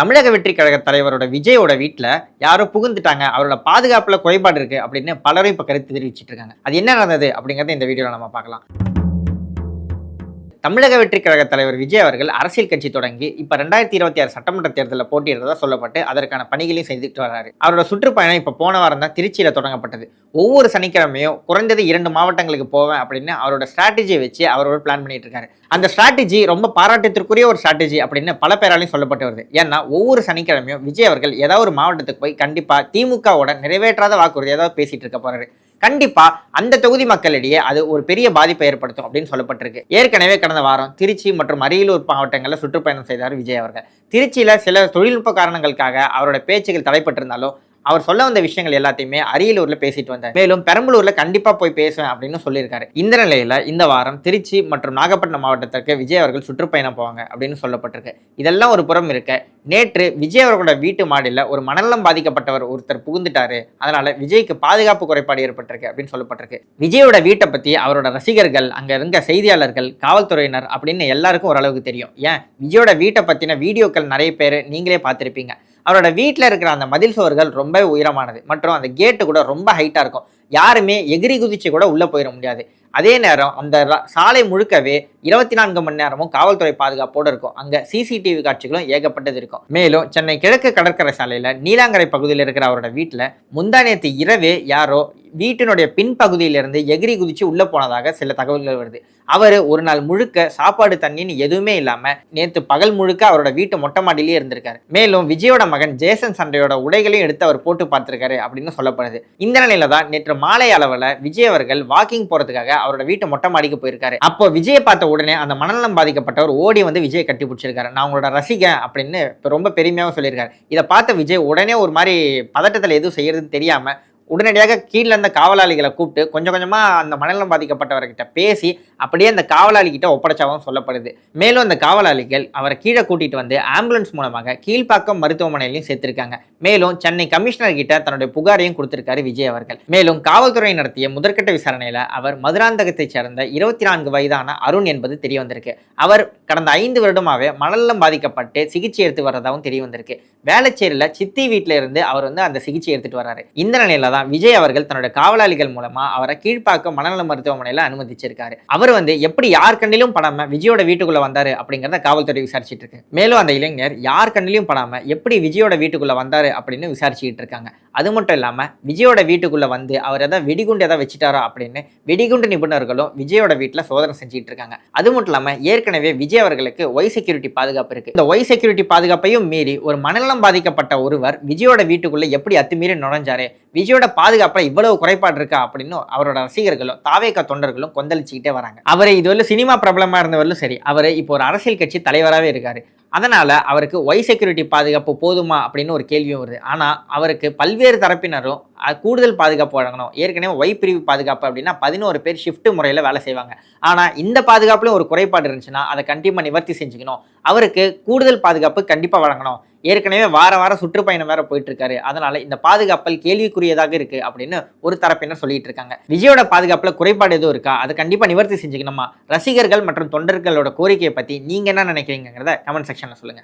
தமிழக வெற்றி கழக தலைவரோட விஜயோட வீட்டில் யாரோ புகுந்துட்டாங்க. அவரோட பாதுகாப்பில் குறைபாடு இருக்குது அப்படின்னு பலரும் இப்போ கருத்து தெரிவிச்சிட்டு இருக்காங்க. அது என்ன நடந்தது அப்படிங்கிறத இந்த வீடியோவில் நம்ம பார்க்கலாம். தமிழக வெற்றி கழக தலைவர் விஜய் அவர்கள் அரசியல் கட்சி தொடங்கி இப்போ ரெண்டாயிரத்தி இருபத்தி ஆறு சட்டமன்ற தேர்தலில் போட்டியிடுறதா சொல்லப்பட்டு அதற்கான பணிகளையும் செய்துட்டு வர்றாரு அவரோட சுற்றுப்பயணம் இப்போ போன வாரம் தான் திருச்சியில் தொடங்கப்பட்டது. ஒவ்வொரு சனிக்கிழமையும் குறைந்தது இரண்டு மாவட்டங்களுக்கு போவேன் அப்படின்னு அவரோட ஸ்ட்ராட்டஜியை வச்சு அவரோட பிளான் பண்ணிட்டு இருக்காரு. அந்த ஸ்ட்ராட்டஜி ரொம்ப பாராட்டத்திற்குரிய ஒரு ஸ்ட்ராட்டஜி அப்படின்னு பல பேராலையும் சொல்லப்பட்டு வருது. ஏன்னா ஒவ்வொரு சனிக்கிழமையும் விஜய் அவர்கள் ஏதாவது ஒரு மாவட்டத்துக்கு போய் கண்டிப்பாக திமுகவோட நிறைவேற்றாத வாக்குறுதி ஏதாவது பேசிட்டு இருக்க போறாரு. கண்டிப்பா அந்த தொகுதி மக்களிடையே அது ஒரு பெரிய பாதிப்பை ஏற்படுத்தும் அப்படின்னு சொல்லப்பட்டிருக்கு. ஏற்கனவே கடந்த வாரம் திருச்சி மற்றும் அரியலூர் மாவட்டங்களில் சுற்றுப்பயணம் செய்தார் விஜய் அவர்கள். திருச்சியில் சில தொழில்நுட்ப காரணங்களுக்காக அவரோட பேச்சுகள் தலைப்பட்டிருந்தாலும் அவர் சொல்ல வந்த விஷயங்கள் எல்லாத்தையுமே அரியலூர்ல பேசிட்டு வந்தார் மேலும் பெரம்பலூர்ல கண்டிப்பா போய் பேசுவேன் அப்படின்னு சொல்லியிருக்காரு. இந்த நிலையில இந்த வாரம் திருச்சி மற்றும் நாகப்பட்டினம் மாவட்டத்திற்கு விஜய் அவர்கள் சுற்றுப்பயணம் போவாங்க அப்படின்னு சொல்லப்பட்டிருக்கு. இதெல்லாம் ஒரு புறம் இருக்க நேற்று விஜய் அவர்களோட வீட்டு மாடியில் ஒரு மனநலம் பாதிக்கப்பட்டவர் ஒருத்தர் புகுந்துட்டாரு. அதனால விஜய்க்கு பாதுகாப்பு குறைபாடு ஏற்பட்டிருக்கு அப்படின்னு சொல்லப்பட்டிருக்கு. விஜயோட வீட்டை பத்தி அவரோட ரசிகர்கள் அங்க இருந்த செய்தியாளர்கள் காவல்துறையினர் அப்படின்னு எல்லாருக்கும் ஓரளவுக்கு தெரியும். ஏன்? விஜயோட வீட்டை பத்தின வீடியோக்கள் நிறைய பேர் நீங்களே பார்த்திருப்பீங்க. அவரோட வீட்டில் இருக்கிற அந்த மதில் சுவர்கள் ரொம்ப உயரமானது. மற்றும் அந்த கேட்டு கூட ரொம்ப ஹைட்டாக இருக்கும். யாருமே எகிரி குதிச்சு கூட உள்ளே போயிட முடியாது. அதே நேரம் அந்த சாலை முழுக்கவே இருபத்தி நான்கு மணி நேரமும் காவல்துறை பாதுகாப்போடு இருக்கும். அங்கே சிசிடிவி காட்சிகளும் ஏகப்பட்டது இருக்கும். மேலும் சென்னை கிழக்கு கடற்கரை சாலையில் நீலாங்கரை பகுதியில் இருக்கிற அவரோட வீட்டில் முந்தானேத்து இரவே யாரோ வீட்டினுடைய பின்பகுதியிலிருந்து எகிரி குதிச்சு உள்ளே போனதாக சில தகவல்கள் வருது. அவர் ஒரு நாள் முழுக்க சாப்பாடு தண்ணின்னு எதுவுமே இல்லாமல் நேற்று பகல் முழுக்க அவரோட வீட்டு மொட்டை மாடியிலேயே இருந்திருக்காரு. மேலும் விஜயோட மகன் ஜேசன் சண்டையோட உடைகளையும் எடுத்து அவர் போட்டு பார்த்திருக்காரு அப்படின்னு சொல்லப்படுது. இந்த நிலையில தான் நேற்று மாலை அளவில் விஜய் அவர்கள் வாக்கிங் போறதுக்காக அவரோட வீட்டு மொட்டை மாடிக்கு போயிருக்காரு. அப்போ விஜயை பார்த்த உடனே அந்த மனநலம் பாதிக்கப்பட்டவர் ஓடி வந்து விஜய் கட்டி பிடிச்சிருக்காரு. நான் உங்களோட ரசிகன் அப்படின்னு ரொம்ப பெருமையாகவும் சொல்லியிருக்காரு. இதை பார்த்த விஜய் உடனே ஒரு மாதிரி பதட்டத்தில் எதுவும் செய்யறதுன்னு தெரியாம உடனடியாக கீழே இருந்த காவலாளிகளை கூப்பிட்டு கொஞ்சம் கொஞ்சமாக அந்த மனநலம் பாதிக்கப்பட்டவர்கிட்ட பேசி அப்படியே அந்த காவலாளிகிட்ட ஒப்படைச்சாவும் சொல்லப்படுது. மேலும் அந்த காவலாளிகள் அவரை கீழே கூட்டிகிட்டு வந்து ஆம்புலன்ஸ் மூலமாக கீழ்ப்பாக்கம் மருத்துவமனையிலையும் சேர்த்திருக்காங்க. மேலும் சென்னை கமிஷனர் கிட்ட தன்னுடைய புகாரையும் கொடுத்திருக்காரு விஜய் அவர்கள். மேலும் காவல்துறை நடத்திய முதற்கட்ட விசாரணையில் அவர் மதுராந்தகத்தை சேர்ந்த இருபத்தி நான்கு வயதான அருண் என்பது தெரிய வந்திருக்கு. அவர் கடந்த ஐந்து வருடமாகவே மனநலம் பாதிக்கப்பட்டு சிகிச்சை எடுத்து வர்றதாகவும் தெரிய வந்திருக்கு. வேளச்சேரியில் சித்தி வீட்டில இருந்து அவர் வந்து அந்த சிகிச்சை எடுத்துட்டு வர்றாரு. இந்த நிலையில தான் விஜய் அவர்கள் தன்னுடைய காவலாளிகள் மூலமா அவரை கீழ்ப்பாக்கம் மனநல மருத்துவமனையில் அனுமதிச்சிருக்காரு. அவர் வந்து எப்படி யார் கண்ணிலும் படாம விஜயோட வீட்டுக்குள்ள வந்தாரு அப்படிங்கிறத காவல்துறை விசாரிச்சிட்டு இருக்கு. மேலும் அந்த இளைஞர் யார் கண்ணிலும் படாம எப்படி விஜயோட வீட்டுக்குள்ள வந்தாரு அப்படின்னு விசாரிச்சுட்டு இருக்காங்க. அது மட்டும் இல்லாமல் விஜயோட வீட்டுக்குள்ளே வந்து அவர் எதாவது வெடிகுண்டு எதாவது வச்சுட்டாரோ அப்படின்னு வெடிகுண்டு நிபுணர்களும் விஜயோட வீட்டில் சோதனை செஞ்சுட்டு இருக்காங்க. அது மட்டும் இல்லாமல் ஏற்கனவே விஜய் அவர்களுக்கு ஒய் செக்யூரிட்டி பாதுகாப்பு இருக்குது இந்த ஒய் செக்யூரிட்டி பாதுகாப்பையும் மீறி ஒரு மனநலம் பாதிக்கப்பட்ட ஒருவர் விஜயோட வீட்டுக்குள்ளே எப்படி அத்துமீறி நுழைஞ்சாரு விஜயோட பாதுகாப்பில் இவ்வளவு குறைபாடு இருக்கா அப்படின்னு அவரோட ரசிகர்களும் தாவேக்க தொண்டர்களும் கொந்தளிச்சுக்கிட்டே வராங்க. அவர் இதுவரை சினிமா பிரபலமாக இருந்தவர்களும் சரி அவர் இப்போ ஒரு அரசியல் கட்சி தலைவராகவே இருக்காரு. அதனால் அவருக்கு ஒய் செக்யூரிட்டி பாதுகாப்பு போதுமா அப்படின்னு ஒரு கேள்வியும் வருது. ஆனால் அவருக்கு பல்வேறு தரப்பினரும் கூடுதல் பாதுகாப்பு வழங்கணும். ஏற்கனவே ஒய் பிரிவு பாதுகாப்பு அப்படின்னா பதினோரு பேர் ஷிஃப்ட் முறையில் வேலை செய்வாங்க. ஆனால் இந்த பாதுகாப்புலையும் ஒரு குறைபாடு இருந்துச்சுன்னா அதை கண்டிப்பாக நிவர்த்தி செஞ்சுக்கணும். அவருக்கு கூடுதல் பாதுகாப்பு கண்டிப்பாக வழங்கணும். ஏற்கனவே வார வாரம் சுற்றுப்பயணம் வேற போயிட்டு இருக்காரு அதனால இந்த பாதுகாப்பல் கேள்விக்குரியதாக இருக்கு அப்படின்னு ஒரு தரப்பினர் சொல்லிட்டு இருக்காங்க. விஜயோட பாதுகாப்புல குறைபாடு எதுவும் இருக்கா? அதை கண்டிப்பா நிவர்த்தி செஞ்சுக்கணுமா? ரசிகர்கள் மற்றும் தொண்டர்களோட கோரிக்கையை பத்தி நீங்க என்ன நினைக்கிறீங்கிறத கமெண்ட் செக்ஷன்ல சொல்லுங்க.